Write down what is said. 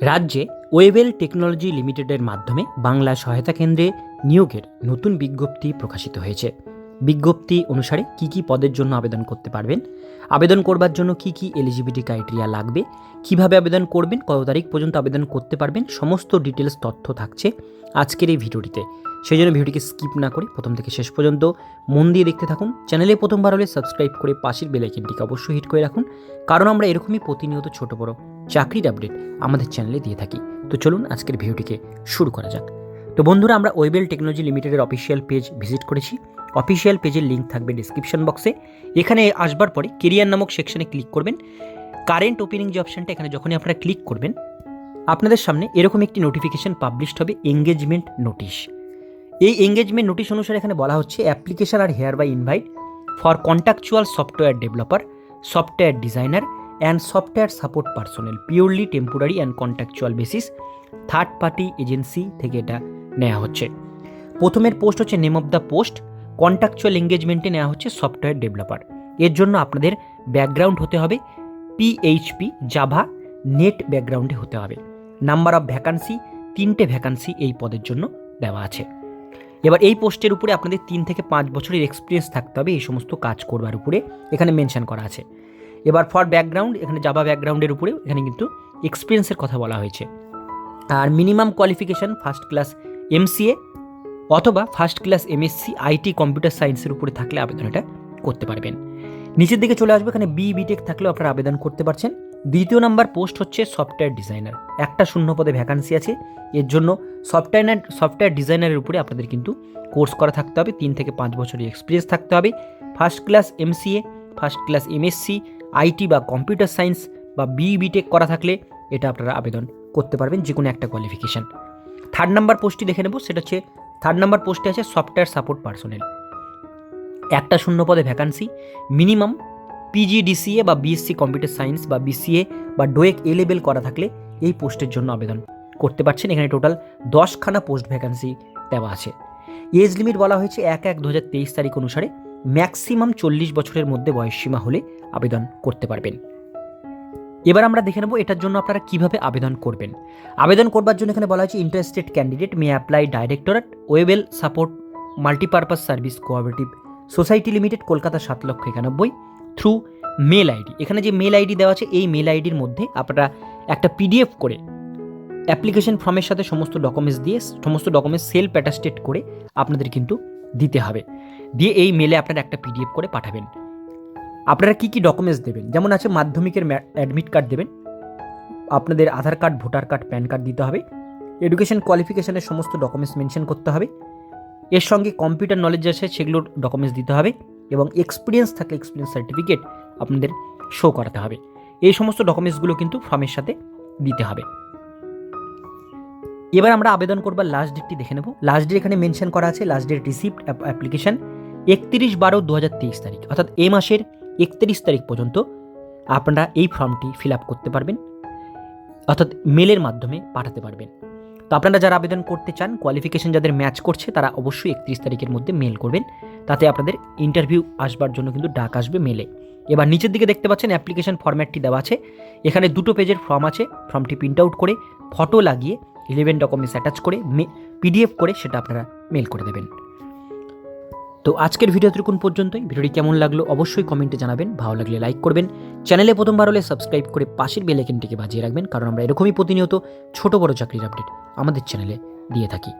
রাজ্যে Wavell technology লিমিটেডের মাধ্যমে বাংলা সহায়তা কেন্দ্রে নিয়োগের নতুন বিজ্ঞপ্তি প্রকাশিত হয়েছে। বিজ্ঞপ্তি অনুসারে কি কি পদের জন্য আবেদন করতে পারবেন? আবেদন করবার জন্য কি কি এলিজিবিলিটি ক্রাইটেরিয়া লাগবে? কীভাবে আবেদন করবেন? কত তারিখ পর্যন্ত আবেদন করতে পারবেন? সমস্ত ডিটেলস তথ্য থাকছে আজকের এই ভিডিওটিতে। সেই জন্য ভিডিওটিকে স্কিপ না করে প্রথম থেকে শেষ পর্যন্ত মন দিয়ে দেখতে থাকুন। চ্যানেলে প্রথমবার হলে সাবস্ক্রাইব করে পাশের বেলাইকেনটিকে অবশ্যই হিট করে রাখুন। কারণ আমরা এরকমই প্রতিনিয়ত ছোট বড় চাকরির আপডেট আমাদের চ্যানেলে দিয়ে থাকি। তো চলুন আজকের ভিডিওটিকে শুরু করা যাক। তো বন্ধুরা, আমরা ওয়েবেল টেকনোলজি লিমিটেডের অফিসিয়াল পেজ ভিজিট করেছি। অফিসিয়াল পেজের লিঙ্ক থাকবে ডিসক্রিপশন বক্সে এখানে আসবার পরে কেরিয়ার নামক সেকশনে ক্লিক করবেন। কারেন্ট ওপেনিং যে অপশানটা এখানে যখনই আপনারা ক্লিক করবেন, আপনাদের সামনে এরকম একটি নোটিফিকেশান পাবলিশড হবে এঙ্গেজমেন্ট নোটিশ এই এঙ্গেজমেন্ট নোটিশ অনুসারে এখানে বলা হচ্ছে application are hereby invite for contractual software developer software designer and software support personnel purely temporary and contractual basis third party agency থেকে এটা নেওয়া হচ্ছে। প্রথমের পোস্ট হচ্ছে name of the post contractual এঙ্গেজমেন্টে নেওয়া হচ্ছে সফটওয়্যার ডেভেলপার। এর জন্য আপনাদের ব্যাকগ্রাউন্ড হতে হবে পিএইচপি জাভা নেট ব্যাকগ্রাউন্ডে হতে হবে। নাম্বার অফ ভ্যাকান্সি তিনটে ভ্যাকান্সি এই পদের জন্য দেওয়া আছে। এবার এই পোস্টের উপরে আপনাদের তিন থেকে পাঁচ বছরের এক্সপিরিয়েন্স থাকতে হবে এই সমস্ত কাজ করবার উপরে, এখানে মেনশন করা আছে। এবার ফর ব্যাকগ্রাউন্ড এখানে জাভা ব্যাকগ্রাউন্ডের উপরে এখানে কিন্তু এক্সপিরিয়েন্সের কথা বলা হয়েছে। আর minimum qualification first class MCA অথবা first class MSc IT computer সায়েন্সের উপরে থাকলে আবেদন এটা করতে পারবেন। নিচের দিকে চলে আসবে, এখানে বি বিটেক থাকলেও আপনারা আবেদন করতে পারছেন। দ্বিতীয় নাম্বার পোস্ট হচ্ছে সফটওয়্যার ডিজাইনার একটা শূন্য পদে ভ্যাকান্সি আছে। এর জন্য সফটওয়্যার সফটওয়্যার ডিজাইনারের উপরে আপনাদের কিন্তু কোর্স করা থাকতে হবে। তিন থেকে পাঁচ বছরের এক্সপিরিয়েন্স থাকতে হবে। First class MCA first class MSc IT বা কম্পিউটার সায়েন্স বা বি বিটেক করা থাকলে এটা আপনারা আবেদন করতে পারবেন যে কোনো একটা কোয়ালিফিকেশান থার্ড নাম্বার পোস্টটি দেখে নেব, সেটা হচ্ছে থার্ড নাম্বার পোস্টে আছে সফটওয়্যার সাপোর্ট পার্সোনেল একটা শূন্য পদে ভ্যাকান্সি মিনিমাম পিজিডিসিএ বা বিএসসি কম্পিউটার সায়েন্স বা বিসিএ বা ডোয়েক এ লেভেল করা থাকলে এই পোস্টের জন্য আবেদন করতে পারছেন। এখানে টোটাল দশখানা পোস্ট ভ্যাকান্সি দেওয়া আছে। এজ লিমিট বলা হয়েছে এক এক দু তারিখ অনুসারে ম্যাক্সিমাম চল্লিশ বছরের মধ্যে বয়সসীমা হলে আবেদন করতে পারবেন। এবার আমরা দেখে নেব এটার জন্য আপনারা কীভাবে আবেদন করবেন। আবেদন করবার জন্য এখানে বলা হয়েছে interested candidate may apply directorate Webel support multipurpose service cooperative society limited Kolkata সাত লক্ষ একানব্বই থ্রু মেল আইডি এখানে যে মেল আইডি দেওয়া আছে, এই মেল আইডির মধ্যে আপনারা একটা পিডিএফ করে অ্যাপ্লিকেশন ফর্মের সাথে সমস্ত ডকুমেন্টস দিয়ে, সমস্ত ডকুমেন্টস সেলফ অ্যাটাস্টেড করে আপনাদের কিন্তু দিতে হবে। দিয়ে এই মেলে আপনারা একটা পিডিএফ করে পাঠাবেন। আপনারা কি কি ডকুমেন্টস দেবেন? যেমন আছে মাধ্যমিকের অ্যাডমিট কার্ড দেবেন, আপনাদের Aadhaar card voter card PAN card দিতে হবে এডুকেশন কোয়ালিফিকেশনের সমস্ত ডকুমেন্টস মেনশন করতে হবে, এর সঙ্গে কম্পিউটার নলেজ আছে, সেগুলোর ডকুমেন্টস দিতে হবে এবং এক্সপিরিয়েন্স থাকলে এক্সপিরিয়েন্স সার্টিফিকেট আপনাদের শো করাতে হবে। এই সমস্ত ডকুমেন্টসগুলো কিন্তু ফর্মের সাথে দিতে হবে। এবার আমরা আবেদন করবার লাস্ট ডেটটি দেখে নেব। লাস্ট ডেট এখানে মেনশন করা আছে লাস্ট ডেট রিসিপ্ট অ্যাপ্লিকেশন একত্রিশ বারো দু তারিখ, অর্থাৎ এ মাসের একত্রিশ তারিখ পর্যন্ত আপনারা এই ফর্মটি ফিল আপ করতে পারবেন, অর্থাৎ মেলের মাধ্যমে পাঠাতে পারবেন। তো আপনারা যারা আবেদন করতে চান কোয়ালিফিকেশন যাদের ম্যাচ করছে, তারা অবশ্যই একত্রিশ তারিখের মধ্যে মেল করবেন। তাতে আপনাদের ইন্টারভিউ আসবার জন্য কিন্তু ডাক আসবে মেলে এবার নিচের দিকে দেখতে পাচ্ছেন অ্যাপ্লিকেশন ফর্ম্যাটটি দেওয়া আছে। এখানে দুটো পেজের ফর্ম আছে, ফর্মটি প্রিন্ট আউট করে ফটো লাগিয়ে ইলেভেন ডকুমেন্টস অ্যাটাচ করে পিডিএফ করে সেটা আপনারা মেল করে দেবেন। তো আজকের ভিডিও ত্রিকোণ পর্যন্তই। ভিডিওটি কেমন লাগল অবশ্যই কমেন্টে জানাবেন। ভালো লাগলে লাইক করবেন। চ্যানেলে প্রথমবার হলে সাবস্ক্রাইব করে পাশের বেলাইকেনটিকে বাজিয়ে রাখবেন, কারণ আমরা এরকমই প্রতিনিয়ত ছোট বড় চাকরির আপডেট আমাদের চ্যানেলে দিয়ে থাকি।